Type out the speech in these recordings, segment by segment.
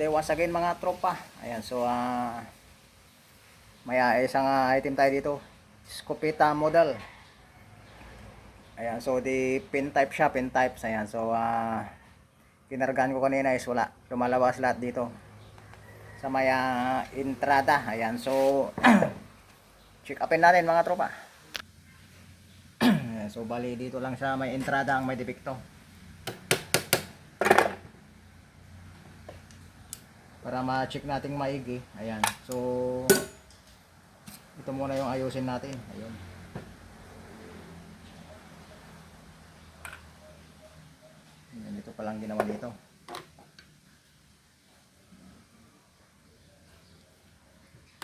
Day once again mga tropa. Ayan, so ah may ah, isang ah, item tayo dito. Scopeta model. Ayan, so di pin type siya, pin types. Ayan, so ah kinargahan ko kanina is wala. Lumalabas lahat dito. Sa may ah, entrada. Ayan, so check upin natin mga tropa. Ayan, so bali dito lang sa may entrada ang may depekto. Para ma-check nating maigi. Ayan. So ito muna yung ayusin natin. Ayun. Ayan, dito pa lang ginawa dito.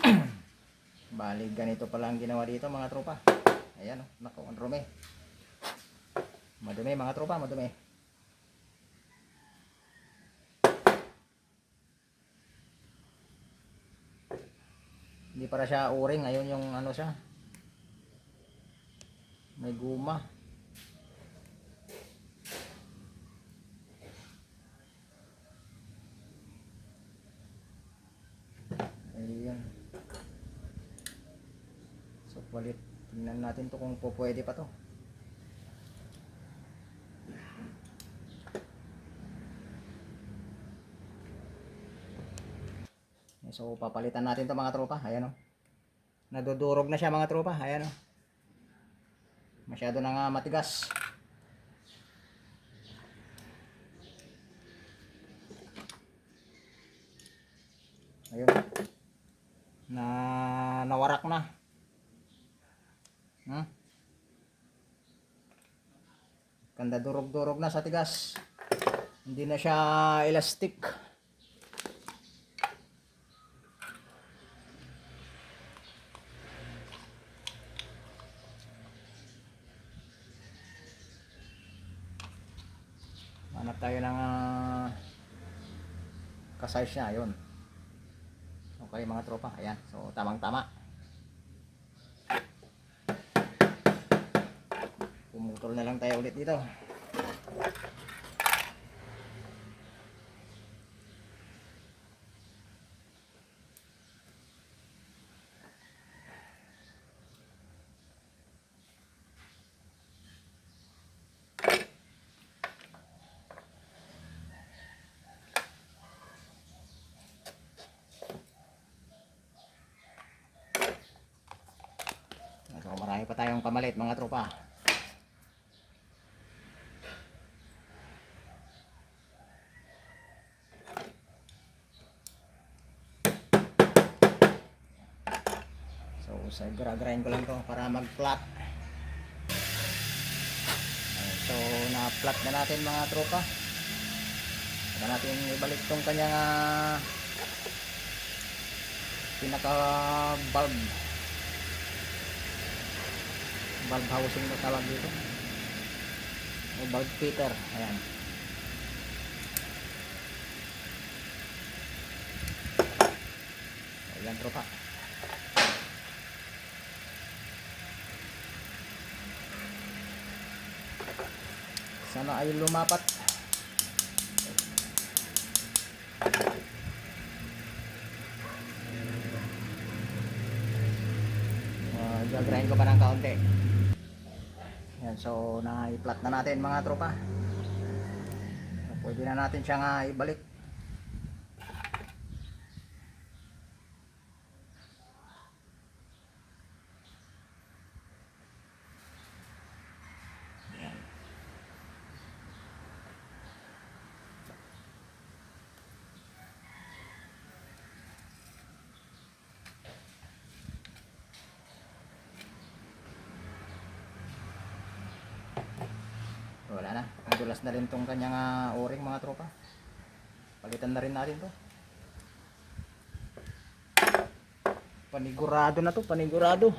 Bali, ganito pa lang ginawa dito mga tropa. Ayan, oh. nako, ang rumi. Madumi mga tropa, madumi. Hindi para siya uring. Ayun yung ano siya. May guma. Ayan. So, palit. Tingnan natin to kung po pwede pa to. So, papalitan natin to mga tropa. Ayan o. Nadudurog na siya mga tropa. Ayan o. Masyado na nga matigas. Ayun. Na nawarak na. Hmm? Kanda durog-durog na sa tigas. Hindi na siya elastic. Hanap tayo ng uh, kasize niya, yun. Okay mga tropa, ayan. So tamang tama. Pumutol na lang tayo ulit dito. So marami pa tayong pamalit mga tropa. So sa grind ko lang to para mag-flat. So na-flat na natin mga tropa. Saka natin ibalik tong kanyang ah, pinaka bulb housing na tawag dito. O bulb fitter ayan. Ayan tropa. Sana ay lumapat. Uh, grind ko pa ng so na-flat na natin mga tropa. Pwede na natin siyang ah, ibalik. Wala na. Ang dulas na rin tong kanyang ah, o-ring mga tropa. Palitan na rin natin to. Panigurado na to, panigurado.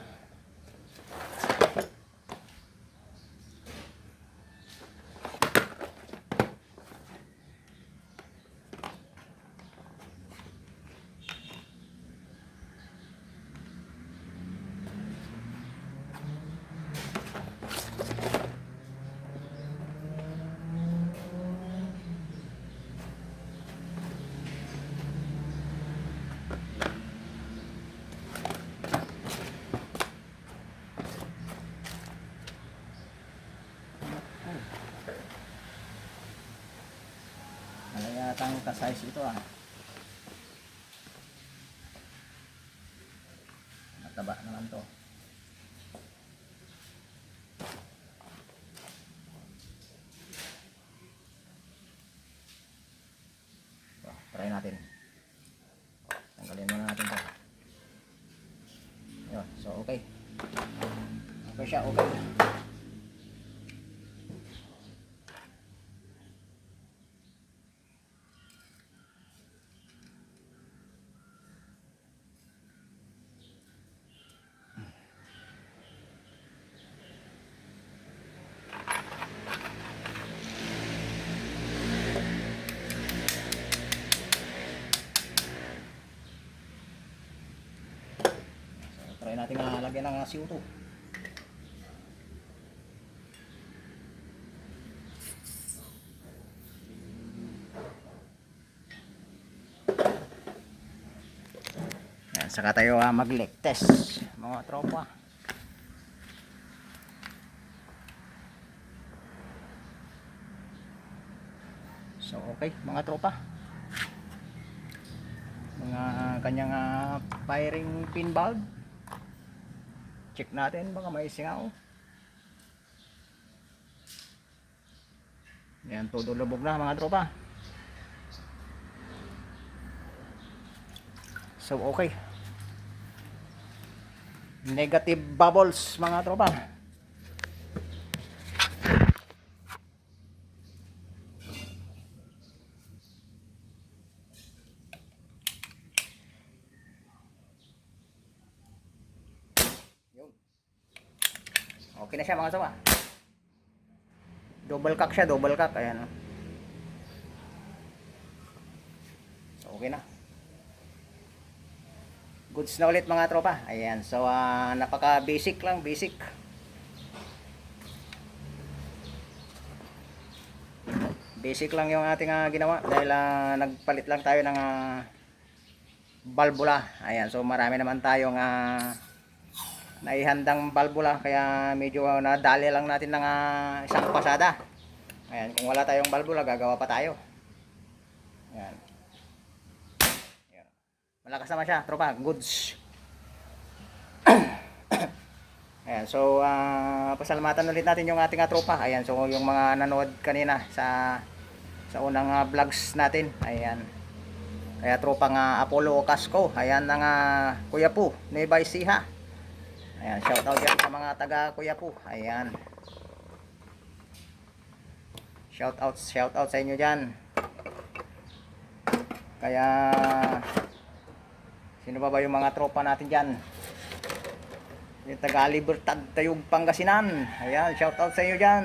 Ka-size ito ah. Mataba naman to. So, try natin. Tanggalin muna natin to. Yun, so okay. Okay siya, okay. So, try natin na lagyan ng uh, CO2. Yan, saka tayo uh, mag-leak test, mga tropa. So, okay, mga tropa mga kanyang ah, firing pin valve check natin baka may singaw. Yan todo lubog na mga tropa. So okay. Negative bubbles mga tropa siya mga sawa. Double cock siya, double cock. Ayan. So, okay na. Goods na ulit mga tropa. Ayan. So, ah, napaka basic lang, basic. Basic lang yung ating ah, ginawa dahil ah, nagpalit lang tayo ng ah, balbula. Ayan. So, marami naman tayong ah, naihandang balbula kaya medyo uh, nadali lang natin ng ah, isang pasada. Ayan kung wala tayong balbula gagawa pa tayo. Ayan. Ayan. Malakas naman siya tropa. Goods. Ayan so ah, pasalamatan ulit natin yung ating ah, tropa. Ayan so yung mga nanood kanina sa sa unang ah, vlogs natin. Ayan. Kaya tropa nga Apollo Casco ayan ng ah, Kuya Po Nueva Ecija Ayan, shout out dyan sa mga taga Kuya po. Ayan. Shout out, shout out sa inyo dyan. Kaya, sino ba ba yung mga tropa natin dyan? Yung taga Libertad, Tayug, Pangasinan. Ayan, shout out sa inyo dyan.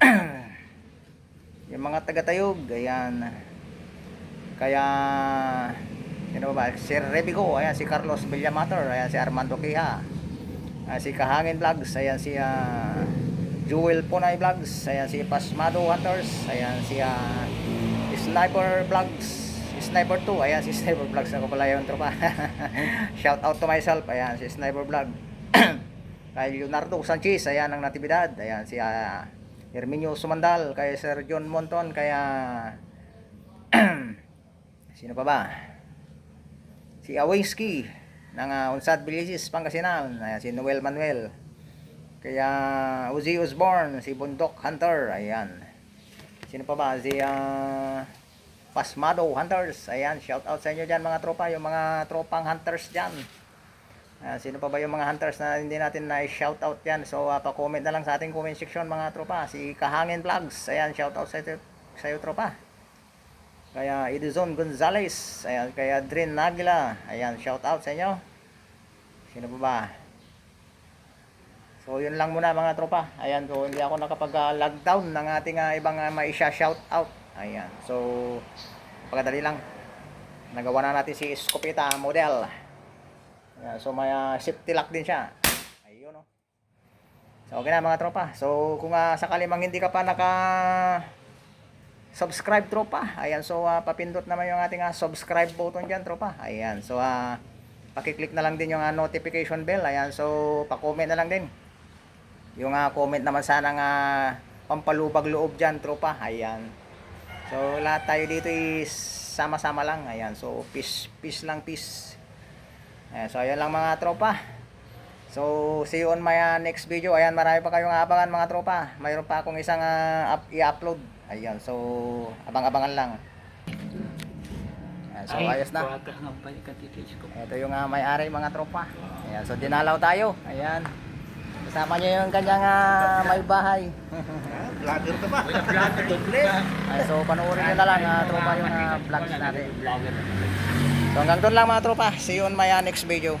yung mga taga Tayug, ayan. Kaya, Sino ba? Si Rebico, ayan si Carlos Villamator, ayan si Armando Quija. Ayan si Kahangin Vlogs, ayan si ah, Jewel Punay Vlogs, ayan si Pasmado Hunters, ayan si ah, Sniper Vlogs, Sniper 2, ayan si Sniper Vlogs ako pala yung tropa. Shout out to myself, ayan si Sniper Vlog. kay Leonardo Sanchez, ayan ang natibidad, ayan si ah, Herminio Sumandal, kay Sir John Monton, kaya sino pa ba? Si Awinski ng uh, Unsad Bilisis, Pangasinan, ayan, si Noel Manuel. Kaya Uzi Osborne, si Bundok Hunter, ayan. Sino pa ba? Si uh, Pasmado Hunters, ayan, shout out sa inyo dyan mga tropa, yung mga tropang hunters dyan. Ayan, sino pa ba yung mga hunters na hindi natin na shout out yan? So, uh, pa-comment na lang sa ating comment section mga tropa. Si Kahangin Vlogs, ayan, shout out sa, sa iyo tropa. Kaya Edison Gonzales, ayan, kaya Drin Nagila, ayan, shout out sa inyo. Sino pa ba? So yun lang muna mga tropa. Ayan, so hindi ako nakapag-lockdown ng ating uh, ibang uh, maisha shout out. Ayan. So pagkadali lang. Nagawa na natin si Scopeta model. Ayan, so may uh, safety lock din siya. Ayun oh. So okay na mga tropa. So kung uh, sakali mang hindi ka pa naka subscribe tropa. Ayan, so uh, papindot naman yung ating uh, subscribe button diyan tropa. Ayan, so uh, paki-click na lang din yung uh, notification bell. Ayan, so pa-comment na lang din. Yung uh, comment naman sana nga pampalubag loob diyan tropa. Ayan. So lahat tayo dito is sama-sama lang. Ayan. So peace, peace lang, peace. Ayan, so ayan lang mga tropa. So see you on my uh, next video. Ayan, marami pa kayong abangan mga tropa. Mayroon pa akong isang uh, up, i-upload. Ayan, so abang-abangan lang. Ayan, so ayos na. Ito yung uh, may-ari mga tropa. Ayan, so dinalaw tayo. Ayan. Kasama niya yung kanyang uh, may bahay. Vlogger ka ba? Vlogger. Ay, so panoorin niyo na lang uh, tropa yung uh, vlogs natin. So hanggang doon lang mga tropa. See you on my uh, next video.